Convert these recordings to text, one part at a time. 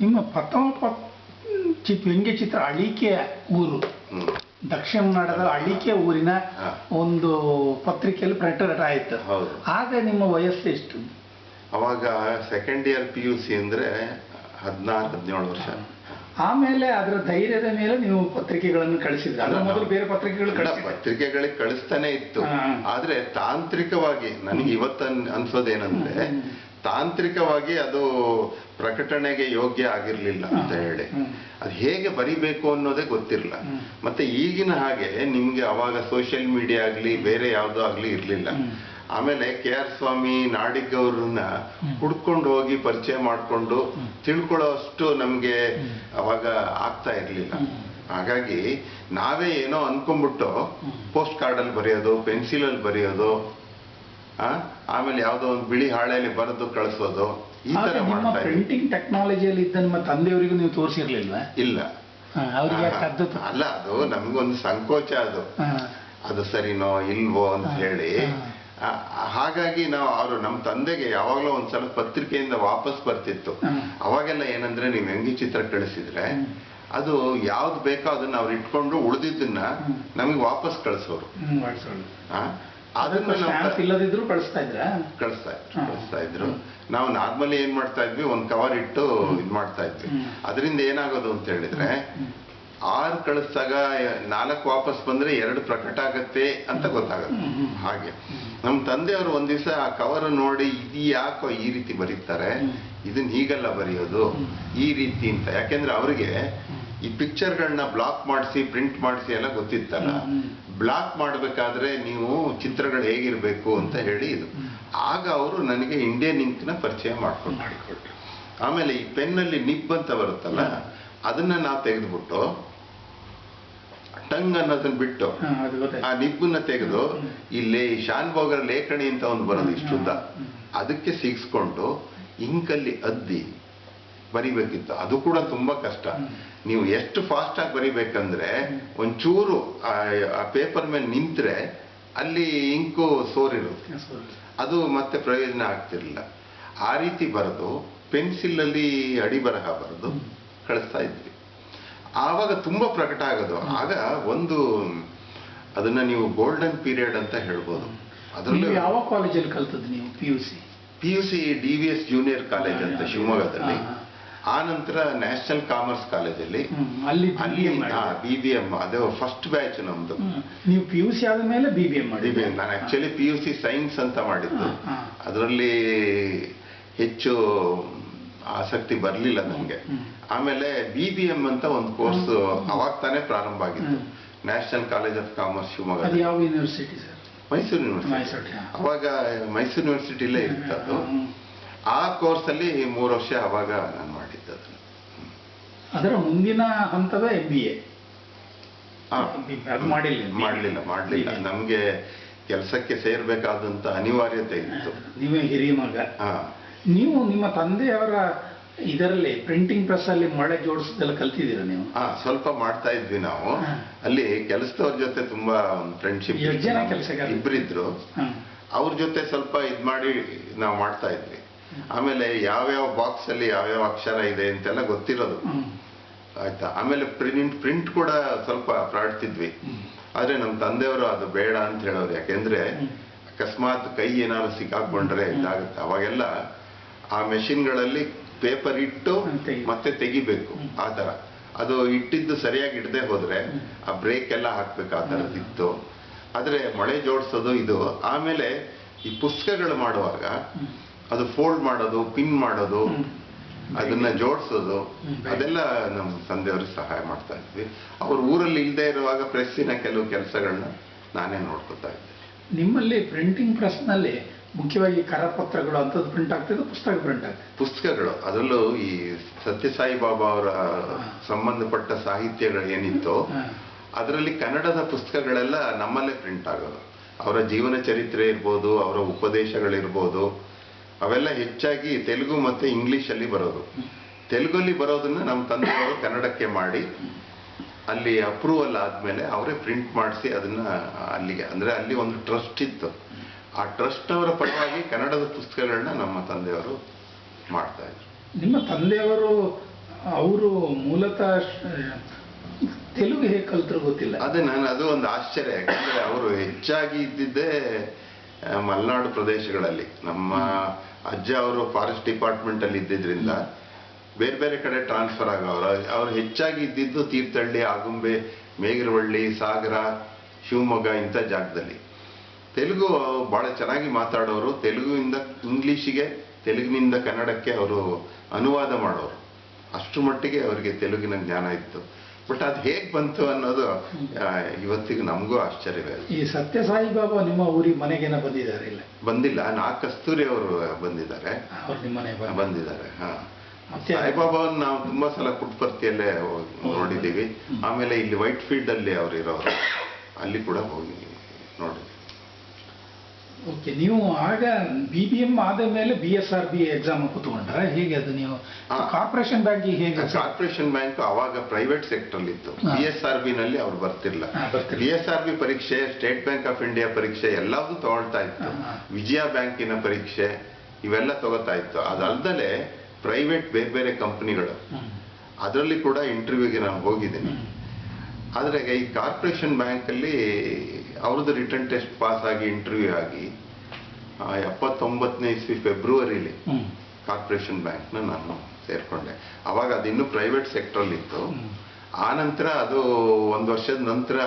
ನಿಮ್ಮ ಪ್ರಥಮ ಪ- ಚಿತ್ರ ವ್ಯಂಗ್ಯ ಚಿತ್ರ ಅಳಿಕೆ ಊರು. ದಕ್ಷಿಣ ಕನ್ನಡದ ಅಳಿಕೆ ಊರಿನ ಒಂದು ಪತ್ರಿಕೆಯಲ್ಲಿ ಪ್ರಕಟ ಆಯಿತು ಹೌದು. ಆಗ ನಿಮ್ಮ ವಯಸ್ಸು ಎಷ್ಟು? ಅವಾಗ second year P U C ಅಂದ್ರೆ ಹದಿನಾರು ಹದಿನೇಳು ವರ್ಷ. ಆಮೇಲೆ ಅದರ ಧೈರ್ಯದ ಮೇಲೆ ನೀವು ಪತ್ರಿಕೆಗಳನ್ನು ಕಳಿಸಿದ್ರೆ. ಅದರ ಮೊದಲು ಬೇರೆ ಪತ್ರಿಕೆಗಳು ಪತ್ರಿಕೆಗಳಿಗೆ ಕಳಿಸ್ತಾನೆ ಇತ್ತು. ಆದರೆ ತಾಂತ್ರಿಕವಾಗಿ ನನಗೆ ಇವತ್ತ ಅನ್ಸೋದೇನಂದ್ರೆ. ತಾಂತ್ರಿಕವಾಗಿ ಅದು ಪ್ರಕಟಣೆಗೆ ಯೋಗ್ಯ ಆಗಿರ್ಲಿಲ್ಲ ಅಂತ ಹೇಳಿ. ಅದು ಹೇಗೆ ಬರಿಬೇಕು ಅನ್ನೋದೇ ಗೊತ್ತಿರಲಿಲ್ಲ. ಮತ್ತೆ ಈಗಿನ ಹಾಗೆ ನಿಮ್ಗೆ ಅವಾಗ ಸೋಷಿಯಲ್ ಮೀಡಿಯಾ ಆಗ್ಲಿ ಬೇರೆ ಯಾವುದೋ ಆಗ್ಲಿ ಇರ್ಲಿಲ್ಲ. ಆಮೇಲೆ ಕೆ ಆರ್ ಸ್ವಾಮಿ ನಾಡಿಗ್ ಅವ್ರನ್ನ. ಹುಡ್ಕೊಂಡು ಹೋಗಿ ಪರಿಚಯ ಮಾಡ್ಕೊಂಡು. ತಿಳ್ಕೊಳ್ಳೋ ಅಷ್ಟು ನಮ್ಗೆ ಅವಾಗ ಆಗ್ತಾ ಇರ್ಲಿಲ್ಲ. ಹಾಗಾಗಿ ನಾವೇ ಏನೋ ಅನ್ಕೊಂಡ್ಬಿಟ್ಟು ಪೋಸ್ಟ್ ಕಾರ್ಡ್ ಅಲ್ಲಿ ಬರೆಯೋದು ಪೆನ್ಸಿಲ್ ಅಲ್ಲಿ ಬರೆಯೋದು ಆಮೇಲೆ ಯಾವುದೋ ಒಂದು ಬಿಳಿ ಹಾಳೆಯಲ್ಲಿ ಬರೆದು ಕಳಿಸೋದು ಈ ತರ ನಿಮ್ಮ ಮಾಡ್ತಾ ಇದ್ವಿ ಪ್ರಿಂಟಿಂಗ್ ಟೆಕ್ನಾಲಜಿಯಲ್ಲಿ ಇದ್ದ ನಿಮ್ಮ ತಂದೆಯವರಿಗೂ ನೀವು ತೋರಿಸಿರ್ಲಿಲ್ವಾ? ಇಲ್ಲ. ಅವರಿಗೆ ಆ, ಕದ್ದು ಅಲ್ಲ ಅದು ನಮ್ಗೊಂದು ಸಂಕೋಚ ಅದು. ಅದು ಸರಿನೋ ಇಲ್ವೋ ಅಂತ ಹೇಳಿ. ಆ, ಹಾಗಾಗಿ ನಾವು ಅವರು ನಮ್ಮ ತಂದೆಗೆ ಯಾವಾಗಲೂ ಒಂದ್ಸಲ ಪತ್ರಿಕೆಯಿಂದ ವಾಪಸ್ ಬರ್ತಿತ್ತು. ಅವಾಗೆಲ್ಲ ಏನಂದ್ರೆ ನೀವು ಹೆಂಗಿ ಚಿತ್ರ ಕಳಿಸಿದ್ರೆ ಅದು ಯಾವ್ದು ಬೇಕೋ ಅದನ್ನ ಅವ್ರು ಇಟ್ಕೊಂಡು ಉಳಿದಿದ್ದನ್ನ. ನಮಗೆ ವಾಪಸ್ ಕಳಿಸೋರು. ಅದನ್ನ ಸ್ಟ್ಯಾಂಪ್ ಇಲ್ಲದಿದ್ರು ಕಳಿಸ್ತಾ ಇದ್ರ? ಕಳಿಸ್ತಾ ಇದ್ರು ಕಳಿಸ್ತಾ ಇದ್ರು. ನಾವು ನಾರ್ಮಲಿ ಏನ್ ಮಾಡ್ತಾ ಇದ್ವಿ ಒಂದ್ ಕವರ್ ಇಟ್ಟು ಇದ್ ಮಾಡ್ತಾ ಇದ್ವಿ. ಅದರಿಂದ ಏನಾಗೋದು ಅಂತ ಹೇಳಿದ್ರೆ ಆರ್ ಕಳಿಸ್ದಾಗ ನಾಲ್ಕು ವಾಪಸ್ ಬಂದ್ರೆ ಎರಡು ಪ್ರಕಟ ಆಗತ್ತೆ ಅಂತ ಗೊತ್ತಾಗತ್ತೆ. ಹಾಗೆ. ನಮ್ಮ ತಂದೆಯವರು ಒಂದ್ ದಿವಸ ಆ ಕವರ್ ನೋಡಿ ಇದು ಯಾಕೋ ಈ ರೀತಿ ಬರೀತಾರೆ. ಇದನ್ನ ಹೀಗೆಲ್ಲ ಬರೆಯೋದು ಈ ರೀತಿ ಅಂತ. ಯಾಕೆಂದ್ರೆ ಅವ್ರಿಗೆ ಈ ಪಿಕ್ಚರ್ಗಳನ್ನ ಬ್ಲಾಕ್ ಮಾಡಿಸಿ ಪ್ರಿಂಟ್ ಮಾಡಿಸಿ ಎಲ್ಲ ಗೊತ್ತಿತ್ತಲ್ಲ. ಬ್ಲಾಕ್ ಮಾಡಬೇಕಾದ್ರೆ ನೀವು ಚಿತ್ರಗಳು ಹೇಗಿರ್ಬೇಕು ಅಂತ ಹೇಳಿ ಇದು. ಆಗ ಅವರು ನನಗೆ ಇಂಡಿಯನ್ ಇಂಕ್ನ ಪರಿಚಯ ಮಾಡ್ಕೊಂಡು ಮಾಡಿಕೊಟ್ರು. ಆಮೇಲೆ ಈ ಪೆನ್ನಲ್ಲಿ ನಿಬ್ ಅಂತ ಬರುತ್ತಲ್ಲ ಅದನ್ನ ನಾವು ತೆಗೆದ್ಬಿಟ್ಟು ಟಂಗ್ ಅನ್ನೋದನ್ನ ಬಿಟ್ಟು ಆ ನಿಬ್ಬನ್ನ ತೆಗೆದು ಇಲ್ಲಿ ಶಾನ್ ಬೋಗರ್ ಲೇಖಣಿ ಅಂತ ಒಂದು ಬರೋದು ಇಷ್ಟುದ್ದ. ಅದಕ್ಕೆ ಸಿಗಿಸ್ಕೊಂಡು ಇಂಕಲ್ಲಿ ಅದ್ದಿ. ಬರಿಬೇಕಿತ್ತು. ಅದು ಕೂಡ ತುಂಬಾ ಕಷ್ಟ. ನೀವು ಎಷ್ಟು ಫಾಸ್ಟ್ ಆಗಿ ಬರಿಬೇಕಂದ್ರೆ. ಒಂಚೂರು ಆ ಪೇಪರ್ ಮೇಲೆ ನಿಂತ್ರೆ ಅಲ್ಲಿ ಇಂಕು ಸೋರಿರುತ್ತೆ. ಅದು ಮತ್ತೆ ಪ್ರಯೋಜನ ಆಗ್ತಿರ್ಲಿಲ್ಲ. ಆ ರೀತಿ ಬರೆದು ಪೆನ್ಸಿಲ್ ಅಲ್ಲಿ ಅಡಿ ಬರಹ ಬರೆದು. ಕಳಿಸ್ತಾ ಇದ್ವಿ. ಆವಾಗ ತುಂಬಾ ಪ್ರಕಟ ಆಗೋದು. ಆಗ ಒಂದು ಅದನ್ನ ನೀವು ಗೋಲ್ಡನ್ ಪೀರಿಯಡ್ ಅಂತ ಹೇಳ್ಬೋದು. ಅದರಲ್ಲೂ ಯಾವ ಕಾಲೇಜಲ್ಲಿ ಕಲ್ತದ್ದು ನೀವು? P U C P U C D V S junior college ಅಂತ ಶಿವಮೊಗ್ಗದಲ್ಲಿ. ಆ ನಂತರ ನ್ಯಾಷನಲ್ ಕಾಮರ್ಸ್ ಕಾಲೇಜಲ್ಲಿ ಅಲ್ಲಿ ಅಲ್ಲಿ ಬಿ ಬಿ ಎಂ ಅದು ಫಸ್ಟ್ ಬ್ಯಾಚ್ ನಮ್ದು. ನೀವು ಪಿ ಯು ಸಿ ಆದ್ಮೇಲೆ ಬಿ ಬಿ ಎಂ ಬಿ ಮಾಡಿ ನಾನು actually P U C science ಅಂತ ಮಾಡಿದ್ದು. ಅದರಲ್ಲಿ ಹೆಚ್ಚು ಆಸಕ್ತಿ ಬರಲಿಲ್ಲ ನನಗೆ. ಆಮೇಲೆ ಬಿ ಬಿ ಎಂ ಅಂತ ಒಂದು ಕೋರ್ಸ್ ಅವಾಗ ತಾನೇ ಪ್ರಾರಂಭ ಆಗಿತ್ತು. National College of Commerce Shivamogga ಯಾವ ಯೂನಿವರ್ಸಿಟಿ ಸರ್? ಮೈಸೂರು ಯೂನಿವರ್ಸಿಟಿ ಅವಾಗ ಮೈಸೂರು ಯೂನಿವರ್ಸಿಟಿಲೇ ಇತ್ತು ಅದು ಆ ಕೋರ್ಸಲ್ಲಿ ಮೂರು ವರ್ಷ ಅವಾಗ ನಾನು ಅದನ್ನ ಅದರ ಮುಂದಿನ ಹಂತದ ಎಂ ಬಿ ಎ ಅದು ಮಾಡಿಲ್ಲ ಮಾಡ್ಲಿಲ್ಲ ಮಾಡ್ಲಿಲ್ಲ ನಮಗೆ ಕೆಲಸಕ್ಕೆ ಸೇರ್ಬೇಕಾದಂತ ಅನಿವಾರ್ಯತೆ ಇತ್ತು. ನೀವೇ ಹಿರಿಯ ಮಗ. ಹಾ ನೀವು ನಿಮ್ಮ ತಂದೆಯವರ ಇದರಲ್ಲಿ ಪ್ರಿಂಟಿಂಗ್ ಪ್ರೆಸ್ ಅಲ್ಲಿ ಮಳೆ ಜೋಡಿಸೋದೆಲ್ಲ ಕಲ್ತಿದ್ದೀರಾ ನೀವು? ಹಾ ಸ್ವಲ್ಪ ಮಾಡ್ತಾ ಇದ್ವಿ ನಾವು. ಅಲ್ಲಿ ಕೆಲಸದವ್ರ ಜೊತೆ ತುಂಬಾ ಫ್ರೆಂಡ್ಶಿಪ್ ಜನ ಕೆಲ್ಸಗಾರರು? ಇಬ್ಬರಿದ್ರು. ಅವ್ರ ಜೊತೆ ಸ್ವಲ್ಪ ಇದ್ ಮಾಡಿ ನಾವು ಮಾಡ್ತಾ ಇದ್ವಿ. ಆಮೇಲೆ ಯಾವ್ಯಾವ ಬಾಕ್ಸ್ ಅಲ್ಲಿ ಯಾವ್ಯಾವ ಅಕ್ಷರ ಇದೆ ಅಂತೆಲ್ಲ ಗೊತ್ತಿರೋದು. ಆಯ್ತಾ? ಆಮೇಲೆ ಪ್ರಿಂಟ್ ಪ್ರಿಂಟ್ ಕೂಡ ಸ್ವಲ್ಪ ಪ್ರಾಡ್ತಿದ್ವಿ. ಆದ್ರೆ ನಮ್ಮ ತಂದೆಯವರು ಅದು ಬೇಡ ಅಂತ ಹೇಳೋರು. ಯಾಕೆಂದ್ರೆ ಅಕಸ್ಮಾತ್ ಕೈ ಏನಾದ್ರು ಸಿಕ್ಕಾಕೊಂಡ್ರೆ ಇದಾಗುತ್ತೆ. ಅವಾಗೆಲ್ಲ ಆ ಮೆಷಿನ್ಗಳಲ್ಲಿ ಪೇಪರ್ ಇಟ್ಟು ಮತ್ತೆ ತೆಗಿಬೇಕು. ಆ ತರ ಅದು ಇಟ್ಟಿದ್ದು ಸರಿಯಾಗಿ ಇಡದೆ ಹೋದ್ರೆ ಆ ಬ್ರೇಕ್ ಎಲ್ಲ ಹಾಕ್ಬೇಕು ಆ ಥರದ್ದಿತ್ತು. ಆದ್ರೆ ಮಳೆ ಜೋಡಿಸೋದು ಇದು. ಆಮೇಲೆ ಈ ಪುಸ್ತಕಗಳು ಮಾಡುವಾಗ. ಅದು ಫೋಲ್ಡ್ ಮಾಡೋದು ಪಿನ್ ಮಾಡೋದು ಅದನ್ನ ಜೋಡಿಸೋದು. ಅದೆಲ್ಲ ನಮ್ಮ ತಂದೆಯವರು ಸಹಾಯ ಮಾಡ್ತಾ ಇದ್ವಿ. ಅವ್ರು ಊರಲ್ಲಿ ಇಲ್ಲದೆ ಇರುವಾಗ ಪ್ರೆಸ್ಸಿನ ಕೆಲವು ಕೆಲಸಗಳನ್ನ ನಾನೇ ನೋಡ್ಕೊತಾ ಇದ್ದೆ. ನಿಮ್ಮಲ್ಲಿ ಪ್ರಿಂಟಿಂಗ್ ಪ್ರೆಸ್ನಲ್ಲಿ ಮುಖ್ಯವಾಗಿ ಕರಪತ್ರಗಳು ಅಂಥದ್ದು ಪ್ರಿಂಟ್ ಆಗ್ತಿದ್ದು ಪುಸ್ತಕ ಪ್ರಿಂಟ್ ಆಗ್ತದೆ ಪುಸ್ತಕಗಳು. ಅದರಲ್ಲೂ ಈ ಸತ್ಯಸಾಯಿ ಬಾಬಾ ಅವರ ಸಂಬಂಧಪಟ್ಟ ಸಾಹಿತ್ಯಗಳು ಏನಿತ್ತು ಅದರಲ್ಲಿ ಕನ್ನಡದ ಪುಸ್ತಕಗಳೆಲ್ಲ ನಮ್ಮಲ್ಲೇ ಪ್ರಿಂಟ್ ಆಗೋದು. ಅವರ ಜೀವನ ಚರಿತ್ರೆ ಇರ್ಬೋದು ಅವರ ಉಪದೇಶಗಳಿರ್ಬೋದು ಅವೆಲ್ಲ ಹೆಚ್ಚಾಗಿ ತೆಲುಗು ಮತ್ತೆ ಇಂಗ್ಲಿಷ್ ಅಲ್ಲಿ ಬರೋದು. ತೆಲುಗಲ್ಲಿ ಬರೋದನ್ನ ನಮ್ಮ ತಂದೆಯವರು ಕನ್ನಡಕ್ಕೆ ಮಾಡಿ ಅಲ್ಲಿ ಅಪ್ರೂವಲ್ ಆದ್ಮೇಲೆ ಅವರೇ ಪ್ರಿಂಟ್ ಮಾಡಿಸಿ ಅದನ್ನ ಅಲ್ಲಿಗೆ ಅಂದ್ರೆ ಅಲ್ಲಿ ಒಂದು ಟ್ರಸ್ಟ್ ಇತ್ತು. ಆ ಟ್ರಸ್ಟ್ ಅವರ ಪರವಾಗಿ ಕನ್ನಡದ ಪುಸ್ತಕಗಳನ್ನ ನಮ್ಮ ತಂದೆಯವರು ಮಾಡ್ತಾ ಇದ್ರು. ನಿಮ್ಮ ತಂದೆಯವರು ಅವರು ಮೂಲತಃ ತೆಲುಗು ಹೇಗೆ ಕಲ್ತರು ಗೊತ್ತಿಲ್ಲ? ಅದೇ ನಾನು ಅದು ಒಂದು ಆಶ್ಚರ್ಯ ಯಾಕಂದ್ರೆ ಅವರು ಹೆಚ್ಚಾಗಿ ಇದ್ದಿದ್ದೇ ಮಲೆನಾಡು ಪ್ರದೇಶಗಳಲ್ಲಿ. ನಮ್ಮ ಅಜ್ಜ ಅವರು ಫಾರೆಸ್ಟ್ ಡಿಪಾರ್ಟ್ಮೆಂಟ್ ಅಲ್ಲಿ ಇದ್ದಿದ್ರಿಂದ ಬೇರೆ ಬೇರೆ ಕಡೆ ಟ್ರಾನ್ಸ್ಫರ್ ಆಗೋರು. ಅವ್ರು ಹೆಚ್ಚಾಗಿ ಇದ್ದಿದ್ದು ತೀರ್ಥಹಳ್ಳಿ, ಆಗುಂಬೆ, ಮೇಗರವಳ್ಳಿ, ಸಾಗರ, ಶಿವಮೊಗ್ಗ ಇಂಥ ಜಾಗದಲ್ಲಿ. ತೆಲುಗು ಬಹಳ ಚೆನ್ನಾಗಿ ಮಾತಾಡೋರು. ತೆಲುಗುವಿಂದ ಇಂಗ್ಲೀಷಿಗೆ ತೆಲುಗಿನಿಂದ ಕನ್ನಡಕ್ಕೆ ಅವರು ಅನುವಾದ ಮಾಡೋರು. ಅಷ್ಟು ಮಟ್ಟಿಗೆ ಅವರಿಗೆ ತೆಲುಗಿನ ಜ್ಞಾನ ಇತ್ತು. ಬಟ್ ಅದು ಹೇಗೆ ಬಂತು ಅನ್ನೋದು ಇವತ್ತಿಗೂ ನಮಗೂ ಆಶ್ಚರ್ಯವೇ ಈ ಸತ್ಯ ಸಾಯಿಬಾಬಾ ನಿಮ್ಮ ಊರಿಗೆ ಮನೆಗೇನ ಬಂದಿದ್ದಾರೆ ಇಲ್ಲ? ಬಂದಿಲ್ಲ. ನಾ ಕಸ್ತೂರಿ ಅವರು ಬಂದಿದ್ದಾರೆ. ಬಂದಿದ್ದಾರೆ. ಹಾ. ಸಾಯಿಬಾಬಾವನ್ನ ನಾವು ತುಂಬಾ ಸಲ ಕುಟ್ಪರ್ತಿಯಲ್ಲೇ ನೋಡಿದ್ದೀವಿ. ಆಮೇಲೆ ಇಲ್ಲಿ ವೈಟ್ ಫೀಲ್ಡ್ ಅಲ್ಲಿ ಅವ್ರು ಇರೋರು. ಅಲ್ಲಿ ಕೂಡ ಹೋಗಿ ನೋಡಿ ಓಕೆ ನೀವು ಆಗ ಬಿ ಬಿ ಎಂ ಆದ ಮೇಲೆ B S R B exam ಕೂತ್ಕೊಂಡ್ರ ಹೇಗೆ ಅದು ನೀವು. ಕಾರ್ಪೊರೇಷನ್ ಬ್ಯಾಂಕಿಗೆ ಹೇಗೆ? ಕಾರ್ಪೊರೇಷನ್ ಬ್ಯಾಂಕ್ ಅವಾಗ ಪ್ರೈವೇಟ್ ಸೆಕ್ಟರ್ ಇತ್ತು. ಬಿ ಎಸ್ ಆರ್ ಬಿ ನಲ್ಲಿ ಅವ್ರು ಬರ್ತಿಲ್ಲ ಬಿ ಎಸ್ ಆರ್ ಬಿ ಪರೀಕ್ಷೆ ಸ್ಟೇಟ್ ಬ್ಯಾಂಕ್ ಆಫ್ ಇಂಡಿಯಾ ಪರೀಕ್ಷೆ ಎಲ್ಲವೂ ತಗೊಳ್ತಾ ಇತ್ತು. ವಿಜಯ ಬ್ಯಾಂಕಿನ ಪರೀಕ್ಷೆ ಇವೆಲ್ಲ ತಗೋತಾ ಇತ್ತು. ಅದಲ್ದಲೆ ಪ್ರೈವೇಟ್ ಬೇರೆ ಬೇರೆ ಕಂಪನಿಗಳು ಅದರಲ್ಲಿ ಕೂಡ ಇಂಟರ್ವ್ಯೂಗೆ ನಾನು ಹೋಗಿದ್ದೀನಿ. ಆದರೆ ಈ ಕಾರ್ಪೊರೇಷನ್ ಬ್ಯಾಂಕಲ್ಲಿ ಅವ್ರದ್ದು ರಿಟರ್ನ್ ಟೆಸ್ಟ್ ಪಾಸ್ ಆಗಿ ಇಂಟರ್ವ್ಯೂ ಆಗಿ ಎಪ್ಪತ್ತೊಂಬತ್ತನೇ ಇಸ್ವಿ ಫೆಬ್ರವರಿಲಿ. ಕಾರ್ಪೊರೇಷನ್ ಬ್ಯಾಂಕ್ನ ನಾನು ಸೇರಿಕೊಂಡೆ. ಅವಾಗ ಅದು ಇನ್ನೂ ಪ್ರೈವೇಟ್ ಸೆಕ್ಟ್ರಲ್ಲಿ ಇತ್ತು. ಆ ನಂತರ ಅದು ಒಂದು ವರ್ಷದ ನಂತರ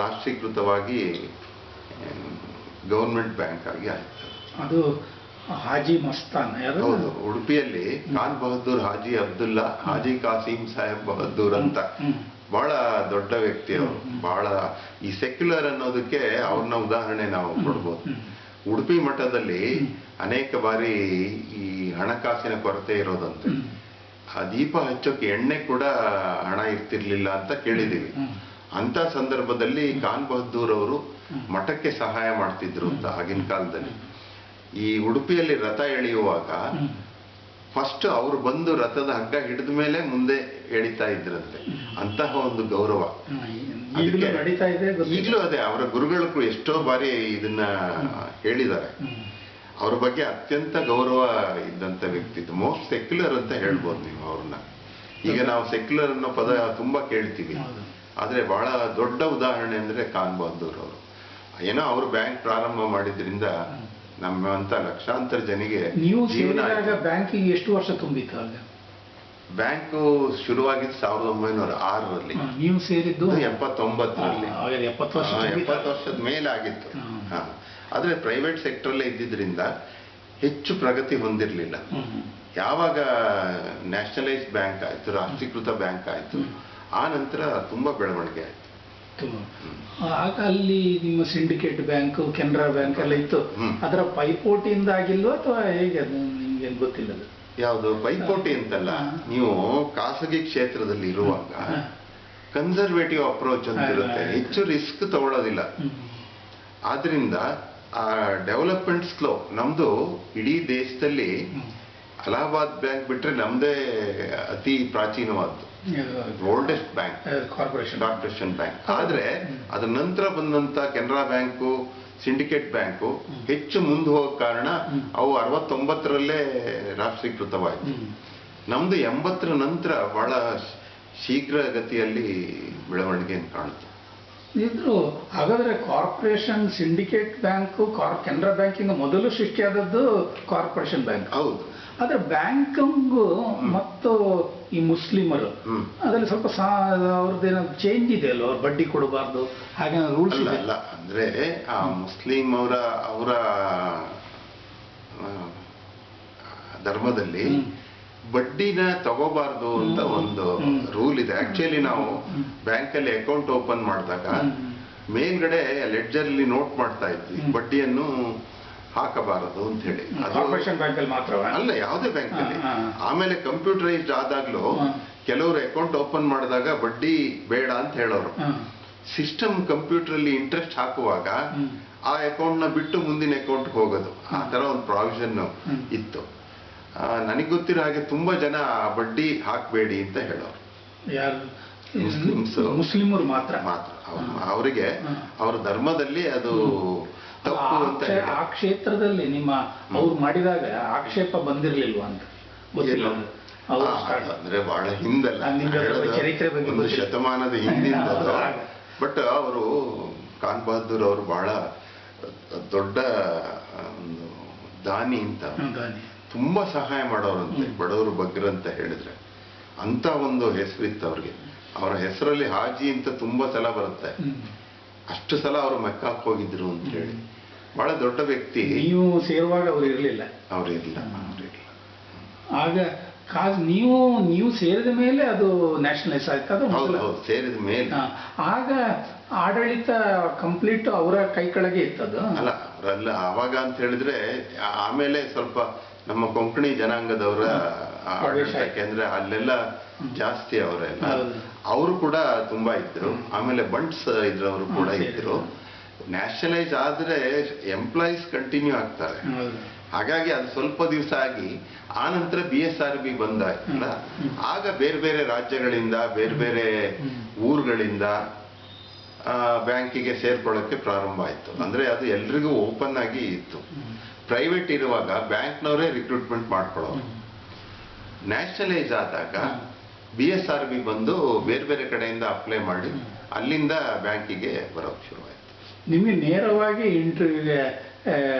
ರಾಷ್ಟ್ರೀಕೃತವಾಗಿ ಗೌರ್ಮೆಂಟ್ ಬ್ಯಾಂಕ್ ಆಗಿ ಆಯಿತು. ಅದು ಹಾಜಿ ಮಸ್ತಾನ್ ಹೌದು ಉಡುಪಿಯಲ್ಲಿ ಖಾನ್ ಬಹದ್ದೂರ್ ಹಾಜಿ ಅಬ್ದುಲ್ಲಾ ಹಾಜಿ ಕಾಸಿಂ ಸಾಹೇಬ್ ಬಹದ್ದೂರ್ ಅಂತ. ಬಹಳ ದೊಡ್ಡ ವ್ಯಕ್ತಿ ಅವರು. ಬಹಳ ಈ ಸೆಕ್ಯುಲರ್ ಅನ್ನೋದಕ್ಕೆ ಅವ್ರನ್ನ ಉದಾಹರಣೆ ನಾವು ಕೊಡ್ಬೋದು. ಉಡುಪಿ ಮಠದಲ್ಲಿ ಅನೇಕ ಬಾರಿ ಈ ಹಣಕಾಸಿನ ಕೊರತೆ ಇರೋದಂತೆ. ಆ ದೀಪ ಹಚ್ಚೋಕೆ ಎಣ್ಣೆ ಕೂಡ ಹಣ ಇರ್ತಿರ್ಲಿಲ್ಲ ಅಂತ ಕೇಳಿದೀವಿ ಅಂತ ಸಂದರ್ಭದಲ್ಲಿ ಖಾನ್ ಬಹದ್ದೂರ್ ಅವರು ಮಠಕ್ಕೆ ಸಹಾಯ ಮಾಡ್ತಿದ್ರು ಅಂತ ಆಗಿನ ಕಾಲದಲ್ಲಿ. ಈ ಉಡುಪಿಯಲ್ಲಿ ರಥ ಎಳೆಯುವಾಗ. ಫಸ್ಟ್ ಅವರು ಬಂದು ರಥದ ಹಗ್ಗ ಹಿಡಿದ ಮೇಲೆ ಮುಂದೆ ಎಳಿತಾ ಇದ್ರಂತೆ. ಅಂತಹ ಒಂದು ಗೌರವ. ಈಗಲೂ ಅದೇ ಅವರ ಗುರುಗಳು ಎಷ್ಟೋ ಬಾರಿ ಇದನ್ನ ಹೇಳಿದ್ದಾರೆ. ಅವ್ರ ಬಗ್ಗೆ ಅತ್ಯಂತ ಗೌರವ ಇದ್ದಂತ ವ್ಯಕ್ತಿ ಮೋಸ್ಟ್ ಸೆಕ್ಯುಲರ್ ಅಂತ ಹೇಳ್ಬೋದು ನೀವು ಅವ್ರನ್ನ. ಈಗ ನಾವು ಸೆಕ್ಯುಲರ್ ಅನ್ನೋ ಪದ ತುಂಬಾ ಕೇಳ್ತೀವಿ. ಆದ್ರೆ ಬಹಳ ದೊಡ್ಡ ಉದಾಹರಣೆ ಅಂದ್ರೆ ಖಾನ್ ಬಹದ್ದೂರ್ ಅವರು. ಏನೋ ಅವರು ಬ್ಯಾಂಕ್ ಪ್ರಾರಂಭ ಮಾಡಿದ್ರಿಂದ ನಮ್ಮಂತ ಲಕ್ಷಾಂತರ ಜನಿಗೆ ನೀವು ಸೇರಿದಾಗ. ಬ್ಯಾಂಕಿಗೆ ಎಷ್ಟು ವರ್ಷ ತುಂಬಿತ್ತು ಅಲ್ಲಿ? ಬ್ಯಾಂಕು ಶುರುವಾಗಿದ್ದು ಸಾವಿರದ ಒಂಬೈನೂರ ಆರರಲ್ಲಿ. ನೀವು ಸೇರಿದ್ದು? ಎಪ್ಪತ್ತೊಂಬತ್ತರಲ್ಲಿ. ಎಪ್ಪತ್ತು ವರ್ಷದ ಮೇಲೆ ಆಗಿತ್ತು. ಆದರೆ ಆದ್ರೆ ಪ್ರೈವೇಟ್ ಸೆಕ್ಟರ್ಲ್ಲೇ ಇದ್ದಿದ್ದರಿಂದ ಹೆಚ್ಚು ಪ್ರಗತಿ ಹೊಂದಿರಲಿಲ್ಲ. ಯಾವಾಗ ನ್ಯಾಷನಲೈಸ್ ಬ್ಯಾಂಕ್ ಆಯ್ತು ರಾಷ್ಟ್ರೀಕೃತ ಬ್ಯಾಂಕ್ ಆಯ್ತು ಆ ನಂತರ ತುಂಬಾ ಬೆಳವಣಿಗೆ ಆಯ್ತು. ತುಂಬ. ಆಗ ಅಲ್ಲಿ ನಿಮ್ಮ ಸಿಂಡಿಕೇಟ್ ಬ್ಯಾಂಕ್ ಕೆನರಾ ಬ್ಯಾಂಕ್ ಎಲ್ಲ ಇತ್ತು. ಅದರ ಪೈಪೋಟಿಯಿಂದ ಆಗಿಲ್ವೋ ಅಥವಾ ಹೇಗೆ ಅದು ನಿಮ್ಗೆ ಗೊತ್ತಿಲ್ಲ ಅದು ಯಾವುದು? ಪೈಪೋಟಿ ಅಂತಲ್ಲ. ನೀವು ಖಾಸಗಿ ಕ್ಷೇತ್ರದಲ್ಲಿ ಇರುವಾಗ ಕನ್ಸರ್ವೇಟಿವ್ ಅಪ್ರೋಚ್ ಅಂತ ಇರುತ್ತೆ. ಹೆಚ್ಚು ರಿಸ್ಕ್ ತಗೊಳ್ಳೋದಿಲ್ಲ. ಆದ್ರಿಂದ ಆ ಡೆವಲಪ್ಮೆಂಟ್ ಸ್ಲೋ ನಮ್ದು ಇಡೀ ದೇಶದಲ್ಲಿ ಅಲಹಾಬಾದ್ ಬ್ಯಾಂಕ್ ಬಿಟ್ರೆ ನಮ್ದೇ ಅತಿ ಪ್ರಾಚೀನವಾದ್ದು. Oldest bank corporation corporation bank ಆದ್ರೆ ಅದರ ನಂತರ ಬಂದಂತ ಕೆನರಾ ಬ್ಯಾಂಕು ಸಿಂಡಿಕೇಟ್ ಬ್ಯಾಂಕು ಹೆಚ್ಚು ಮುಂದೆ ಹೋಗೋ ಕಾರಣ. ಅವು ಅರವತ್ತೊಂಬತ್ತರಲ್ಲೇ ರಾಷ್ಟ್ರೀಕೃತವಾಯಿತು ನಮ್ದು ಎಂಬತ್ತರ ನಂತರ ಬಹಳ ಶೀಘ್ರಗತಿಯಲ್ಲಿ ಬೆಳವಣಿಗೆಯನ್ನು ಬೆಳವಣಿಗೆ ಕಾಣುತ್ತೆ. ಇದ್ರು ಹಾಗಾದ್ರೆ ಕಾರ್ಪೊರೇಷನ್ ಸಿಂಡಿಕೇಟ್ ಬ್ಯಾಂಕ್ ಕಾರ್ ಕೆನರಾ ಬ್ಯಾಂಕಿಂಗ್ ಮೊದಲು ಸೃಷ್ಟಿಯಾದದ್ದು ಕಾರ್ಪೊರೇಷನ್ ಬ್ಯಾಂಕ್. ಹೌದು. ಆದರೆ ಬ್ಯಾಂಕಿಂಗು ಮತ್ತು ಈ ಮುಸ್ಲಿಮರು. ಅದರಲ್ಲಿ ಸ್ವಲ್ಪ ಸಾ ಅವ್ರದ್ದೇನಾದ್ರು ಚೇಂಜ್ ಇದೆ ಅಲ್ವ? ಅವ್ರು ಬಡ್ಡಿ ಕೊಡಬಾರ್ದು ಹಾಗೆ ರೂಲ್ಸ್ ಇಲ್ಲ ಅಲ್ಲ ಅಂದ್ರೆ ಆ ಮುಸ್ಲಿಂ ಅವರ ಅವರ ಧರ್ಮದಲ್ಲಿ. ಬಡ್ಡಿನ ತಗೋಬಾರ್ದು ಅಂತ ಒಂದು ರೂಲ್ ಇದೆ. ಆಕ್ಚುಲಿ ನಾವು ಬ್ಯಾಂಕ್ ಬ್ಯಾಂಕಲ್ಲಿ ಅಕೌಂಟ್ ಓಪನ್ ಮಾಡಿದಾಗ. ಮೇಲ್ಗಡೆ ಲೆಡ್ಜರ್ ಅಲ್ಲಿ ನೋಟ್ ಮಾಡ್ತಾ ಇದ್ವಿ. ಬಡ್ಡಿಯನ್ನು ಹಾಕಬಾರದು ಅಂತ ಹೇಳಿ. ಅಲ್ಲಿ ಅಲ್ಲ ಯಾವುದೇ ಬ್ಯಾಂಕ್ ಅಲ್ಲಿ. ಆಮೇಲೆ ಕಂಪ್ಯೂಟರೈಸ್ಡ್ ಆದಾಗ್ಲೂ. ಕೆಲವರು ಅಕೌಂಟ್ ಓಪನ್ ಮಾಡಿದಾಗ ಬಡ್ಡಿ ಬೇಡ ಅಂತ ಹೇಳೋರು. ಸಿಸ್ಟಮ್ ಕಂಪ್ಯೂಟರ್ ಅಲ್ಲಿ ಇಂಟ್ರೆಸ್ಟ್ ಹಾಕುವಾಗ ಆ ಅಕೌಂಟ್ನ ಬಿಟ್ಟು ಮುಂದಿನ ಅಕೌಂಟ್ ಹೋಗೋದು. ಆ ತರ ಒಂದು ಪ್ರಾವಿಷನ್ ಇತ್ತು. ನನಗೆ ಗೊತ್ತಿರೋ ಹಾಗೆ ತುಂಬಾ ಜನ ಬಡ್ಡಿ ಹಾಕಬೇಡಿ ಅಂತ ಹೇಳೋರು. ಯಾರು? ಮುಸ್ಲಿಮ್ಸ್ ಮುಸ್ಲಿಮರು ಮಾತ್ರ? ಮಾತ್ರ ಅವ್ರು- ಅವರಿಗೆ. ಅವ್ರ ಧರ್ಮದಲ್ಲಿ ಅದು ತಪ್ಪು ಆ ಅಂತ ಆ ಕ್ಷೇತ್ರದಲ್ಲಿ ನಿಮ್ಮ ಅವ್ರು ಮಾಡಿದಾಗ ಆಕ್ಷೇಪ ಬಂದಿರ್ಲಿಲ್ವಾ ಅಂತ? ಗೊತ್ತಿಲ್ಲ. ಅಂದ್ರೆ ಬಹಳ ಹಿಂದಲ್ಲ. ಚರಿತ್ರೆ ಒಂದು ಶತಮಾನದ ಹಿಂದಿಂದ ಬಟ್ ಅವರು ಖಾನ್ ಬಹದ್ದೂರ್ ಅವರು ಬಹಳ ದೊಡ್ಡ ಒಂದು ದಾನಿ ಅಂತ. ತುಂಬಾ ಸಹಾಯ ಮಾಡೋರಂತೆ ಬಡವರು ಬಗ್ಗರು ಅಂತ ಹೇಳಿದ್ರೆ. ಅಂತ ಒಂದು ಹೆಸರಿತ್ತು ಅವ್ರಿಗೆ. ಅವರ ಹೆಸರಲ್ಲಿ ಹಾಜಿ ಅಂತ ತುಂಬಾ ಸಲ ಬರುತ್ತೆ. ಅಷ್ಟು ಸಲ ಅವರು ಮೆಕ್ಕಾಕ್ ಹೋಗಿದ್ರು ಅಂತ ಹೇಳಿ. ಬಹಳ ದೊಡ್ಡ ವ್ಯಕ್ತಿ. ನೀವು ಸೇರುವಾಗ ಅವ್ರು ಇರಲಿಲ್ಲ. ಅವ್ರು ಇರಲಿಲ್ಲ. ಆಗ ಕಾಸ್ ನೀವು ನೀವು ಸೇರಿದ ಮೇಲೆ ಅದು ನ್ಯಾಷನಲೈಸ್ ಹೌದು ಸೇರಿದ ಮೇಲೆ. ಆಗ ಆಡಳಿತ ಕಂಪ್ಲೀಟ್ ಅವರ ಕೈ ಕೆಳಗೆ ಇತ್ತದು. ಅಲ್ಲ ಅವರಲ್ಲ ಆವಾಗ ಅಂತ ಹೇಳಿದ್ರೆ ಆಮೇಲೆ ಸ್ವಲ್ಪ ನಮ್ಮ ಕೊಂಕಣಿ ಜನಾಂಗದವರ ಆಡಳಿತ ಯಾಕೆ ಯಾಕೆಂದ್ರೆ ಅಲ್ಲೆಲ್ಲ ಜಾಸ್ತಿ ಅವರೆಲ್ಲ. ಅವರು ಕೂಡ ತುಂಬಾ ಇದ್ರು. ಆಮೇಲೆ ಬಂಟ್ಸ್ ಇದ್ರವರು ಕೂಡ ಇದ್ರು. ನ್ಯಾಷನಲೈಸ್ ಆದ್ರೆ ಎಂಪ್ಲಾಯೀಸ್ ಕಂಟಿನ್ಯೂ ಆಗ್ತಾರೆ. ಹಾಗಾಗಿ ಅದು ಸ್ವಲ್ಪ ದಿವಸ ಆಗಿ ಆ ನಂತರ ಬಿ ಎಸ್ ಆರ್ ಬಿ ಬಂದಾಯ್ತಲ್ಲ. ಆಗ ಬೇರೆ ಬೇರೆ ರಾಜ್ಯಗಳಿಂದ ಬೇರೆ ಬೇರೆ ಊರುಗಳಿಂದ ಬ್ಯಾಂಕಿಗೆ ಸೇರ್ಕೊಳ್ಳೋಕ್ಕೆ ಪ್ರಾರಂಭ ಆಯ್ತು. ಅಂದ್ರೆ ಅದು ಎಲ್ರಿಗೂ ಓಪನ್ ಆಗಿ ಇತ್ತು. ಪ್ರೈವೇಟ್ ಇರುವಾಗ ಬ್ಯಾಂಕ್ನವರೇ ರಿಕ್ರೂಟ್ಮೆಂಟ್ ಮಾಡ್ಕೊಳ್ಳೋರು. ನ್ಯಾಷನಲೈಸ್ ಆದಾಗ ಬಿ ಎಸ್ ಆರ್ ಬಿ ಬಂದು ಬೇರೆ ಬೇರೆ ಕಡೆಯಿಂದ ಅಪ್ಲೈ ಮಾಡಿ ಅಲ್ಲಿಂದ ಬ್ಯಾಂಕಿಗೆ ಬರೋಕ್ ಶುರುವಾಯಿತು ನಿಮಗೆ ನೇರವಾಗಿ ಇಂಟರ್ವ್ಯೂಗೆ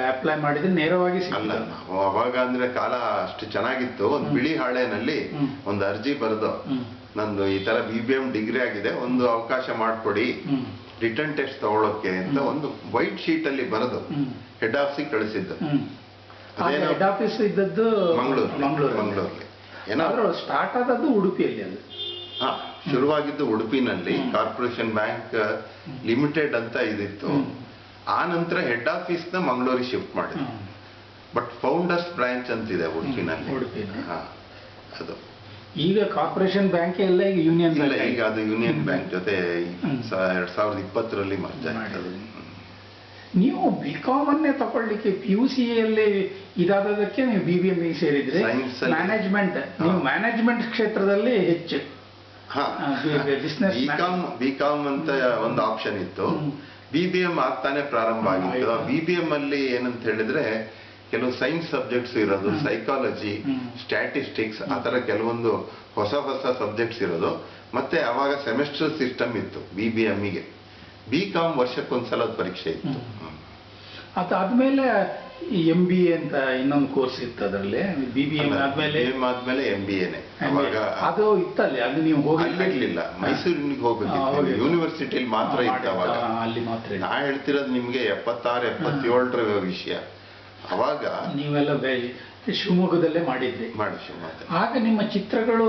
ಅಪ್ಲೈ ಮಾಡಿದ್ರೆ ನೇರವಾಗಿ ಅಲ್ಲ ನಾವು ಅವಾಗ ಅಂದ್ರೆ ಕಾಲ ಅಷ್ಟು ಚೆನ್ನಾಗಿತ್ತು. ಒಂದು ಬಿಳಿ ಹಾಳೆನಲ್ಲಿ ಒಂದು ಅರ್ಜಿ ಬರೆದು ನಂದು ಈ ತರ ಬಿ ಬಿ ಎಂ ಡಿಗ್ರಿ ಆಗಿದೆ ಒಂದು ಅವಕಾಶ ಮಾಡಿಕೊಡಿ. ರಿಟರ್ನ್ ಟೆಸ್ಟ್ ತಗೊಳ್ಳೋಕೆ ಅಂತ ಒಂದು ವೈಟ್ ಶೀಟ್ ಅಲ್ಲಿ ಬರೆದು. ಹೆಡ್ ಆಫೀಸಿಗೆ ಕಳಿಸಿದ್ದು. ಹೆಡ್ ಆಫೀಸ್ ಇದ್ದದ್ದು ಮಂಗಳೂರು ಮಂಗಳೂರು ಮಂಗಳೂರಲ್ಲಿ. ಏನಾದ್ರು ಸ್ಟಾರ್ಟ್ ಆದದ್ದು ಉಡುಪಿಯಲ್ಲಿ ಅದು. ಹಾ ಶುರುವಾಗಿದ್ದು ಉಡುಪಿನಲ್ಲಿ ಕಾರ್ಪೊರೇಷನ್ ಬ್ಯಾಂಕ್ ಲಿಮಿಟೆಡ್ ಅಂತ ಇದಿತ್ತು. ಆ ನಂತರ ಹೆಡ್ ಆಫೀಸ್ನ ಮಂಗಳೂರಿಗೆ ಶಿಫ್ಟ್ ಮಾಡಿದ್ರು ಬಟ್ ಫೌಂಡರ್ಸ್ ಬ್ರಾಂಚ್ ಅಂತಿದೆ ಉಡುಪಿನಲ್ಲಿ. ಉಡುಪಿನಲ್ಲಿ. ಹಾ ಅದು. ಈಗ ಕಾರ್ಪೊರೇಷನ್ ಬ್ಯಾಂಕ್ ಎಲ್ಲ ಈಗ ಯೂನಿಯನ್ ಇಲ್ಲ ಈಗ ಅದು ಯೂನಿಯನ್ ಬ್ಯಾಂಕ್ ಜೊತೆ ಎರಡ್ ಸಾವಿರದ ಇಪ್ಪತ್ತರಲ್ಲಿ ಮರ್ಜ್ ಆಗ್ತದೆ ನೀವು ಬಿ ಕಾಮ್ ಅನ್ನೇ ತಗೊಳ್ಳಿಕ್ಕೆ ಪಿ ಯು ಸಿ ಯಲ್ಲಿ ಇದಾದದಕ್ಕೆ ನೀವು ಬಿ ಬಿ ಎಂ ಸೇರಿದ್ರೆ ಮ್ಯಾನೇಜ್ಮೆಂಟ್ ನೀವು ಮ್ಯಾನೇಜ್ಮೆಂಟ್ ಕ್ಷೇತ್ರದಲ್ಲಿ ಹೆಚ್ಚು. ಬಿ- ಕಾಮ್ ಬಿ ಕಾಮ್ ಅಂತ ಒಂದು ಆಪ್ಷನ್ ಇತ್ತು. ಬಿ ಬಿ ಎಂ ಆಗ್ತಾನೆ ಪ್ರಾರಂಭ ಆಗಿತ್ತು. ಬಿ ಬಿ ಎಂ ಅಲ್ಲಿ ಏನಂತ ಹೇಳಿದ್ರೆ ಕೆಲವು ಸೈನ್ಸ್ ಸಬ್ಜೆಕ್ಟ್ಸ್ ಇರೋದು. ಸೈಕಾಲಜಿ. ಸ್ಟ್ಯಾಟಿಸ್ಟಿಕ್ಸ್ ಆ ತರ ಕೆಲವೊಂದು ಹೊಸ ಹೊಸ ಸಬ್ಜೆಕ್ಟ್ಸ್ ಇರೋದು. ಮತ್ತೆ ಅವಾಗ ಸೆಮಿಸ್ಟರ್ ಸಿಸ್ಟಮ್ ಇತ್ತು ಬಿ ಬಿ ಗೆ. ಬಿ ಕಾಮ್ ವರ್ಷಕ್ಕೊಂದ್ಸಲ ಪರೀಕ್ಷೆ ಇತ್ತು. ಅದಾದ್ಮೇಲೆ ಎಂ ಬಿ ಎ ಅಂತ ಇನ್ನೊಂದು ಕೋರ್ಸ್ ಇತ್ತು ಅದರಲ್ಲಿ ಬಿ ಬಿ ಎಂ ಆದ್ಮೇಲೆ? ಎಂ ಆದ್ಮೇಲೆ ಎಂ ಬಿ ಎನೆ ಅದು ಇತ್ತಲ್ಲಿ ಅದು ನೀವು ಹೋಗಿರ್ಲಿಲ್ಲ ಮೈಸೂರಿನ ಮೈಸೂರಿಗೆ ಹಾ, ಹೋಗ್ಬೇಕಿತ್ತು ಯೂನಿವರ್ಸಿಟಿಲಿ ಮಾತ್ರ ಇತ್ತು ಅವಾಗ. ಅಲ್ಲಿ ಮಾತ್ರ. ನಾ ಹೇಳ್ತಿರೋದು ನಿಮ್ಗೆ ಎಪ್ಪತ್ತಾರು ಎಪ್ಪತ್ತೇಳರ ವಿಷಯ. ಅವಾಗ ನೀವೆಲ್ಲ ಶಿವಮೊಗ್ಗದಲ್ಲೇ ಮಾಡಿದ್ರಿ. ಮಾಡಿ ಶಿವಮೊಗ್ಗ. ಆಗ ನಿಮ್ಮ ಚಿತ್ರಗಳು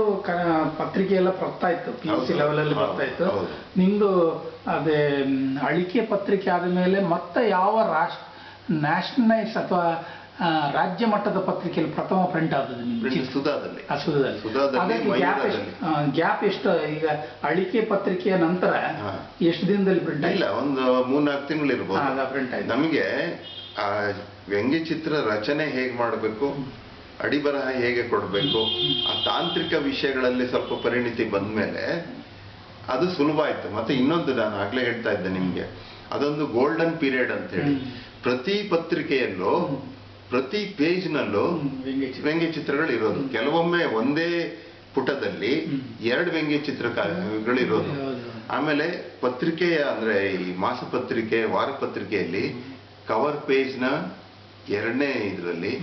ಪತ್ರಿಕೆ ಎಲ್ಲ ಬರ್ತಾ ಇತ್ತು ಪಿ ಯು ಸಿ ಹೌದು, ಲೆವೆಲ್ ಅಲ್ಲಿ ಹೌದು, ಬರ್ತಾ ಇತ್ತು. ನಿಮ್ದು ಅದೇ ಅಳಿಕೆ ಪತ್ರಿಕೆ ಆದ ಮೇಲೆ ಮತ್ತೆ ಯಾವ ರಾಷ್ಟ್ರ ನ್ಯಾಷನಲೈಸ್ ಅಥವಾ ರಾಜ್ಯ ಮಟ್ಟದ ಪತ್ರಿಕೆಯಲ್ಲಿ ಪ್ರಥಮ ಪ್ರಿಂಟ್ ಆದದ್ದು ನಿಮ್ಗೆ ಸುಧಾದಲ್ಲಿ. ಸುಧಾದಲ್ಲಿ. ಗ್ಯಾಪ್ ಎಷ್ಟು ಈಗ ಅಳಿಕೆ ಪತ್ರಿಕೆಯ ನಂತರ. ಎಷ್ಟು ದಿನದಲ್ಲಿ ಪ್ರಿಂಟ್ ಇಲ್ಲ ಒಂದು ಮೂರ್ನಾಲ್ಕು ತಿಂಗಳು ಇರ್ಬೋದು. print ಆಯ್ತು. ನಮಗೆ ಆ ವ್ಯಂಗ್ಯಚಿತ್ರ ರಚನೆ ಹೇಗ್ ಮಾಡಬೇಕು ಅಡಿಬರಹ ಹೇಗೆ ಕೊಡಬೇಕು ಆ ತಾಂತ್ರಿಕ ವಿಷಯಗಳಲ್ಲಿ ಸ್ವಲ್ಪ ಪರಿಣಿತಿ ಬಂದ್ಮೇಲೆ ಅದು ಸುಲಭ ಆಯ್ತು. ಮತ್ತೆ ಇನ್ನೊಂದು ನಾನು ಆಗ್ಲೇ ಹೇಳ್ತಾ ಇದ್ದೆ ನಿಮ್ಗೆ. ಅದೊಂದು ಗೋಲ್ಡನ್ ಪೀರಿಯಡ್ ಅಂತ ಹೇಳಿ. ಪ್ರತಿ ಪತ್ರಿಕೆಯಲ್ಲೂ ಪ್ರತಿ ಪೇಜ್ನಲ್ಲೂ ವ್ಯಂಗ್ಯ ಚಿತ್ರಗಳು ಇರೋದು. ಕೆಲವೊಮ್ಮೆ ಒಂದೇ ಪುಟದಲ್ಲಿ. ಎರಡು ವ್ಯಂಗ್ಯ ಇರೋದು ಆಮೇಲೆ ಪತ್ರಿಕೆಯ ಅಂದ್ರೆ ಈ ಮಾಸಪತ್ರಿಕೆ ವಾರಪತ್ರಿಕೆಯಲ್ಲಿ ಕವರ್ ಪೇಜ್ನ ಎರಡನೇ ಇದರಲ್ಲಿ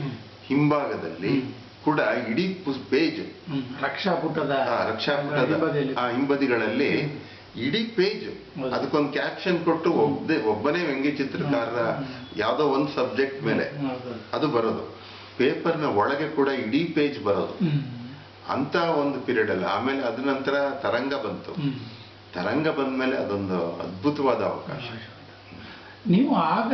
ಹಿಂಭಾಗದಲ್ಲಿ. ಕೂಡ ಇಡೀ ಪೇಜ್ ರಕ್ಷಾಪುಟದ ರಕ್ಷಾ ಪುಟದ ರಕ್ಷಾಪುಟದ. ಆ ಹಿಂಬದಿಗಳಲ್ಲಿ ಇಡೀ ಪೇಜ್. ಅದಕ್ಕೊಂದು ಕ್ಯಾಪ್ಷನ್ ಕೊಟ್ಟು ಒಬ್ಬನೇ ಒಬ್ಬನೇ ವ್ಯಂಗ್ಯ ಚಿತ್ರಕಾರರ ಯಾವುದೋ ಒಂದು ಸಬ್ಜೆಕ್ಟ್ ಮೇಲೆ ಅದು ಬರೋದು. ಪೇಪರ್ನ ಒಳಗೆ ಕೂಡ ಇಡೀ ಪೇಜ್ ಬರೋದು. ಅಂತ ಒಂದು ಪೀರಿಯಡ್ ಅಲ್ಲ. ಆಮೇಲೆ ಅದ ನಂತರ ತರಂಗ ಬಂತು. ತರಂಗ ತರಂಗ ಬಂದ್ಮೇಲೆ ಅದೊಂದು ಅದ್ಭುತವಾದ ಅವಕಾಶ. ನೀವು ಆಗ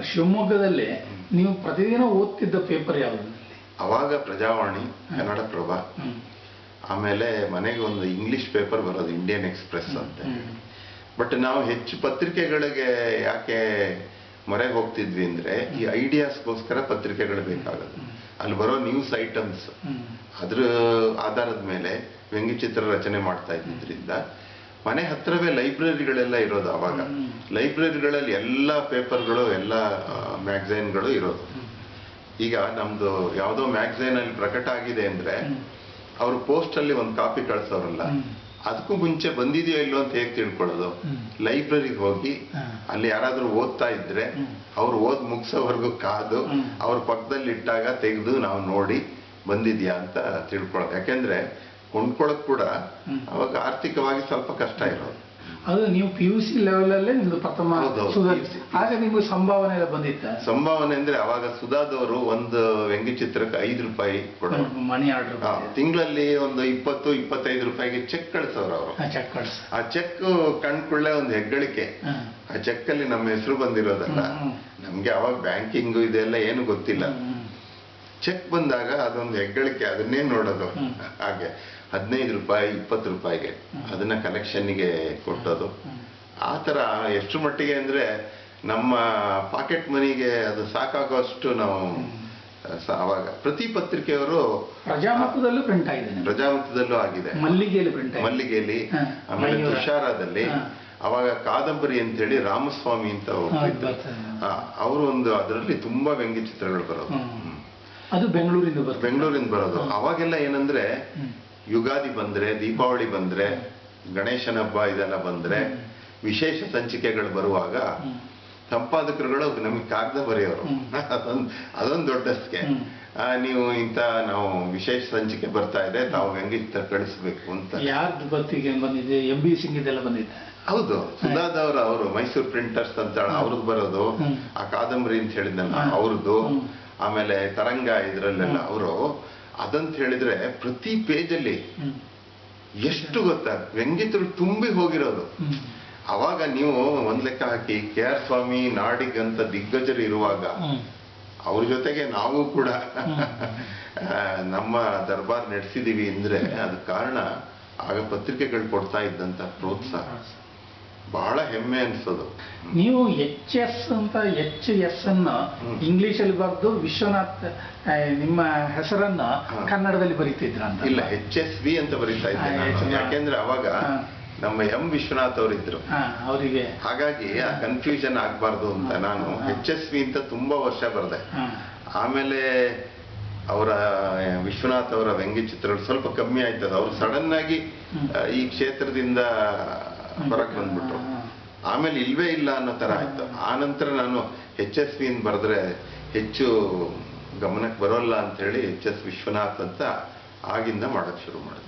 ಶಿವಮೊಗ್ಗದಲ್ಲಿ ನೀವು ಪ್ರತಿದಿನ ಓದ್ತಿದ್ದ ಪೇಪರ್ ಯಾವುದು? ಅವಾಗ ಪ್ರಜಾವಾಣಿ ಕನ್ನಡ ಪ್ರಭ ಆಮೇಲೆ ಮನೆಗೆ ಒಂದು ಇಂಗ್ಲಿಷ್ ಪೇಪರ್ ಬರೋದು ಇಂಡಿಯನ್ ಎಕ್ಸ್ಪ್ರೆಸ್ ಅಂತ. ಬಟ್ ನಾವು ಹೆಚ್ಚು ಪತ್ರಿಕೆಗಳಿಗೆ ಯಾಕೆ ಮೊರೆ ಹೋಗ್ತಿದ್ವಿ ಅಂದ್ರೆ ಈ ಐಡಿಯಾಸ್ಗೋಸ್ಕರ ಪತ್ರಿಕೆಗಳು ಬೇಕಾಗೋದು. ಅಲ್ಲಿ ಬರೋ ನ್ಯೂಸ್ ಐಟಮ್ಸ್. ಅದ್ರ ಆಧಾರದ ಮೇಲೆ ವ್ಯಂಗ್ಯಚಿತ್ರ ರಚನೆ ಮಾಡ್ತಾ ಇದ್ದಿದ್ರಿಂದ ಮನೆ ಹತ್ರವೇ ಲೈಬ್ರರಿಗಳೆಲ್ಲ ಇರೋದು ಅವಾಗ. ಲೈಬ್ರರಿಗಳಲ್ಲಿ ಎಲ್ಲ ಪೇಪರ್ಗಳು ಎಲ್ಲ ಮ್ಯಾಗ್ಝೈನ್ಗಳು ಇರೋದು ಈಗ ನಮ್ದು ಯಾವುದೋ ಮ್ಯಾಗ್ಝೈನ್ ಅಲ್ಲಿ ಪ್ರಕಟ ಆಗಿದೆ ಅಂದ್ರೆ. ಅವರು ಪೋಸ್ಟ್ ಅಲ್ಲಿ ಒಂದು ಕಾಪಿ ಕಳ್ಸೋರಲ್ಲ. ಅದಕ್ಕೂ ಮುಂಚೆ ಬಂದಿದೆಯೋ ಇಲ್ಲೋ ಅಂತ ಹೇಗೆ ತಿಳ್ಕೊಳ್ಳೋದು. ಲೈಬ್ರರಿಗೆ ಹೋಗಿ ಅಲ್ಲಿ ಯಾರಾದರೂ ಓದ್ತಾ ಇದ್ರೆ. ಅವ್ರು ಓದ್ ಮುಗಿಸೋವರೆಗೂ ಕಾದು. ಅವ್ರ ಪಕ್ಕದಲ್ಲಿ ಇಟ್ಟಾಗ ತೆಗೆದು ನಾವು ನೋಡಿ ಬಂದಿದ್ಯಾ ಅಂತ ತಿಳ್ಕೊಳ್ಳೋದು ಯಾಕೆಂದ್ರೆ ಕೊಂಡ್ಕೊಳಕ್ ಕೂಡ ಅವಾಗ ಆರ್ಥಿಕವಾಗಿ ಸ್ವಲ್ಪ ಕಷ್ಟ ಇರೋದು. ಅದು ನೀವು ಪಿ ಯು ಸಿ ಲೆವೆಲಲ್ಲೇ ನಿಮ್ದು ಪ್ರಥಮ. ಆಗ ನಿಮ್ಗೆ ಸಂಭಾವನೆ ಎಲ್ಲ ಬಂದಿತ್ತ? ಸಂಭಾವನೆ ಅಂದ್ರೆ ಅವಾಗ ಸುಧಾದವರು ಒಂದು ವ್ಯಂಗ್ಯ ಚಿತ್ರಕ್ಕೆ ಐದು ರೂಪಾಯಿ ಕೊಡೋ ಮನಿ ಆರ್ಡರ್ ತಿಂಗಳಲ್ಲಿ ಒಂದು ಇಪ್ಪತ್ತು ಇಪ್ಪತ್ತೈದು ರೂಪಾಯಿಗೆ ಚೆಕ್ ಕಳ್ಸೋರು ಅವರು. ಚೆಕ್ ಕಳ್ಸ. ಆ ಚೆಕ್ ಕಂಡ್ಕೊಳ್ಳೆ ಒಂದು ಹೆಗ್ಗಳಿಕೆ. ಆ ಚೆಕ್ ಅಲ್ಲಿ ನಮ್ಮ ಹೆಸರು ಬಂದಿರೋದಲ್ಲ. ನಮ್ಗೆ ಅವಾಗ ಬ್ಯಾಂಕಿಂಗ್ ಇದೆಲ್ಲ ಏನು ಗೊತ್ತಿಲ್ಲ. ಚೆಕ್ ಬಂದಾಗ ಅದೊಂದು ಹೆಗ್ಗಳಿಕೆ ಅದನ್ನೇ ನೋಡೋದು. ಹಾಗೆ. ಹದಿನೈದು ರೂಪಾಯಿ ಇಪ್ಪತ್ತು ರೂಪಾಯಿಗೆ. ಅದನ್ನ ಕಲೆಕ್ಷನ್ಗೆ ಕೊಟ್ಟೋದು. ಆ ತರ ಎಷ್ಟು ಮಟ್ಟಿಗೆ ಅಂದ್ರೆ ನಮ್ಮ ಪಾಕೆಟ್ ಮನಿಗೆ ಅದು ಸಾಕಾಗೋಷ್ಟು ನಾವು ಅವಾಗ ಪ್ರತಿ ಪತ್ರಿಕೆಯವರು ಪ್ರಜಾಮತದಲ್ಲೂ ಪ್ರಿಂಟ್ ಆಗಿದೆ. ಪ್ರಜಾಮತದಲ್ಲೂ ಆಗಿದೆ ಮಲ್ಲಿಗೆಯಲ್ಲಿ ಪ್ರಿಂಟ್ ಮಲ್ಲಿಗೆಯಲ್ಲಿ ಆಮೇಲೆ. ತುಷಾರದಲ್ಲಿ. ಅವಾಗ ಕಾದಂಬರಿ ಅಂತೇಳಿ ರಾಮಸ್ವಾಮಿ ಅಂತ ಒಬ್ರು ಹಾ, ಇದ್ರು. ಬರ್ತದೆ. ಆ, ಅವರು ಒಂದು ಅದರಲ್ಲಿ ತುಂಬಾ ವ್ಯಂಗ್ಯ ಚಿತ್ರಗಳು ಬರೋದು. ಅದು ಬೆಂಗಳೂರಿಂದ ಬರೋದು ಬೆಂಗಳೂರಿಂದ ಬರೋದು ಅವಾಗೆಲ್ಲ ಏನಂದ್ರೆ. ಯುಗಾದಿ ಬಂದ್ರೆ ದೀಪಾವಳಿ ಬಂದ್ರೆ ಗಣೇಶನ ಹಬ್ಬ ಇದೆಲ್ಲ ಬಂದ್ರೆ ವಿಶೇಷ ಸಂಚಿಕೆಗಳು ಬರುವಾಗ. ಸಂಪಾದಕರುಗಳು ನಮಗೆ ಕಾಗದ ಬರೆಯೋರು. ಅದೊಂದು ಅದೊಂದು ದೊಡ್ಡಸ್ಕೆ ಹ್ಮ್. ನೀವು ಇಂಥ ನಾವು ವಿಶೇಷ ಸಂಚಿಕೆ ಬರ್ತಾ ಇದೆ ತಾವು ಹೆಂಗೆ ಕಳಿಸ್ಬೇಕು ಅಂತ. ಯಾರ್ದು ಬತ್ತಿಗೆ ಬಂದಿದೆ? ಎಂ ಬಿ ಸಿಂಗ್ ಇದೆಲ್ಲ ಬಂದಿದೆ ಹೌದು. ಸುಧಾದವ್ರ ಅವರು ಮೈಸೂರು ಪ್ರಿಂಟರ್ಸ್ ಅಂತ ಅವ್ರದ್ದು ಬರೋದು. ಆ ಕಾದಂಬರಿ ಅಂತ ಹೇಳಿದ್ನಲ್ಲ. ಅವ್ರದ್ದು. ಆಮೇಲೆ ತರಂಗ ಇದ್ರಲ್ಲೆಲ್ಲ. ಅವರು ಅದಂತ ಹೇಳಿದ್ರೆ ಪ್ರತಿ ಪೇಜಲ್ಲಿ. ಎಷ್ಟು ಗೊತ್ತಾ? ವ್ಯಂಗ್ಯತರು ತುಂಬಿ ಹೋಗಿರೋದು. ಅವಾಗ ನೀವು ಒಂದ್ ಲೆಕ್ಕ ಹಾಕಿ ಕೆ ಆರ್ ಸ್ವಾಮಿ ನಾಡಿಗ್ ಅಂತ ದಿಗ್ಗಜರು ಇರುವಾಗ. ಅವ್ರ ಜೊತೆಗೆ ನಾವು ಕೂಡ ನಮ್ಮ ದರ್ಬಾರ್ ನಡೆಸಿದೀವಿ ಅಂದ್ರೆ ಅದ್ ಕಾರಣ ಆಗ ಪತ್ರಿಕೆಗಳು ಕೊಡ್ತಾ ಇದ್ದಂತ ಪ್ರೋತ್ಸಾಹ. ಬಹಳ ಹೆಮ್ಮೆ ಅನ್ಸೋದು. ನೀವು ಎಚ್ ಎಸ್ ಅಂತ ಎಚ್ ಎಸ್ ಅನ್ನು ಹ್ಮ್. ಇಂಗ್ಲಿಷ್ ಅಲ್ಲಿ ಬರೆದು ವಿಶ್ವನಾಥ್ ನಿಮ್ಮ ಹೆಸರನ್ನ ಕನ್ನಡದಲ್ಲಿ ಬರೀತಿದ್ರ ಅಂತ. ಇಲ್ಲ ಎಚ್ ಎಸ್ ವಿ ಅಂತ ಬರೀತಾ ಇದ್ದೆ. ಯಾಕೆಂದ್ರೆ ಅವಾಗ ನಮ್ಮ ಎಂ ವಿಶ್ವನಾಥ್ ಅವರಿದ್ರು. ಅವರಿಗೆ. ಹಾಗಾಗಿ ಆ ಕನ್ಫ್ಯೂಷನ್ ಆಗ್ಬಾರ್ದು ಅಂತ ನಾನು ಎಚ್ ಎಸ್ ವಿ ಅಂತ ತುಂಬಾ ವರ್ಷ ಬರ್ದೆ. ಆಮೇಲೆ ಅವರ ವಿಶ್ವನಾಥ್ ಅವರ ವ್ಯಂಗ್ಯ ಚಿತ್ರಗಳು ಸ್ವಲ್ಪ ಕಮ್ಮಿ ಆಯ್ತದ. ಅವ್ರು ಸಡನ್ ಆಗಿ ಈ ಕ್ಷೇತ್ರದಿಂದ ಹೊರಗೆ ಬಂದ್ಬಿಟ್ರು. ಆಮೇಲೆ ಇಲ್ವೇ ಇಲ್ಲ ಅನ್ನೋ ಆಯ್ತು. ಆ ನಂತರ ನಾನು ಹೆಚ್ ಎಸ್ ವಿ ಬರೆದ್ರೆ ಹೆಚ್ಚು ಗಮನಕ್ಕೆ ಬರೋಲ್ಲ ಅಂತ ಹೇಳಿ ಎಚ್ ಎಸ್ ವಿಶ್ವನಾಥ್ ಅಂತ ಆಗಿಂದ ಮಾಡಕ್ ಶುರು ಮಾಡಿದೆ.